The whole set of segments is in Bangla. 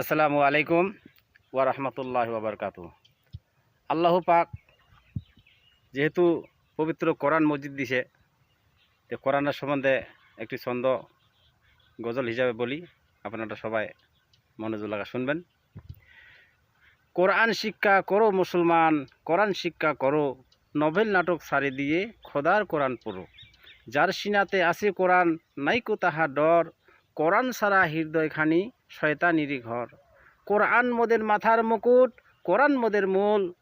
আসসালামু আলাইকুম ওয়া রাহমাতুল্লাহি ওয়া বারাকাতু আল্লাহ পাক যেহেতু পবিত্র কোরআন মসজিদ দিছে, তো কোরআনের সম্বন্ধে একটি ছন্দ গজল হিসাবে বলি, আপনারা সবাই মনোযোগ লাগা শুনবেন। কোরআন শিক্ষা করো মুসলমান, কোরআন শিক্ষা করো, নভেল নাটক সারি দিয়ে খোদার কোরআন পড়ো। যার সিনাতে আছে কোরআন নাইকো তাহা ডর কোরআন সারা হৃদয়খানি শয়তানিরই ঘর। কোরআন মোদের মাথার মুকুট কোরআন মোদের মূল।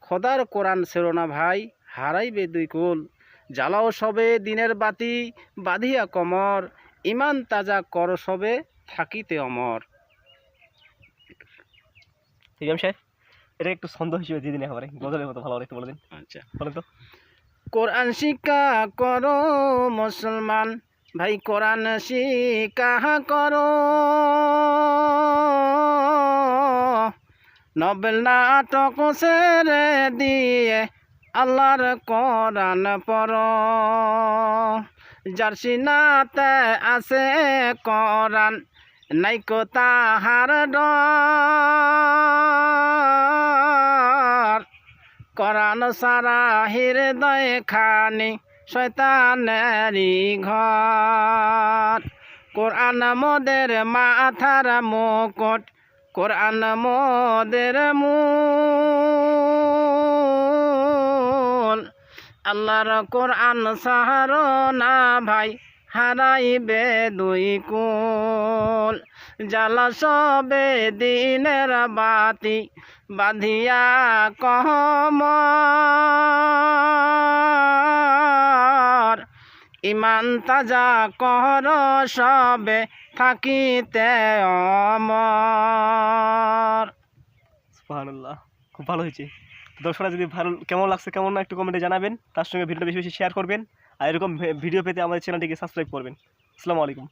খোদার কোরআন সেরোনা ভাই হারাইবে দুই কুল। জ্বালাও সবে দিনের বাতি বাঁধিয়া কমর। ইমান তাজা কর সবে থাকিতে অমর। ঠিক আছে সাহেব এটা একটু ছন্দ হিসেবে দিয়ে দিন একেবারে। গজলের মতো ভালো একটু বলে দিন। আচ্ছা। বলেন তো। কোরআন শিক্ষা করো মুসলমান। ভাই কোরআন শিক্ষা করো। নবেল নাটক ছেড়ে দিয়ে আল্লাহর কোরআন পর যার সিনাতে আছে কোরআন নাইকো তাহার ডর। কোরআন সারা হৃদয় খানি শয়তানেরই ঘর। কোরআন মোদের মাথার মুকুট, কোরআন মোদের মূল। আল্লাহর কোরআন সাহার না ভাই, হারাইবে দুই কুল। জ্বালা সবে দিনের বাতি, বাঁধিয়া কহমর ইমান তাজা কর সবে থাকিতে অমর। সুবহানাল্লাহ, খুব ভালো হয়েছে। দর্শকরা যদি ভালো, কেমন লাগছে, কেমন না একটু কমেন্টে জানাবেন। তার সঙ্গে ভিডিওটা বেশি বেশি শেয়ার করবেন। আর এরকম ভিডিও পেতে আমাদের চ্যানেলটিকে সাবস্ক্রাইব করবেন। আসসালামু আলাইকুম।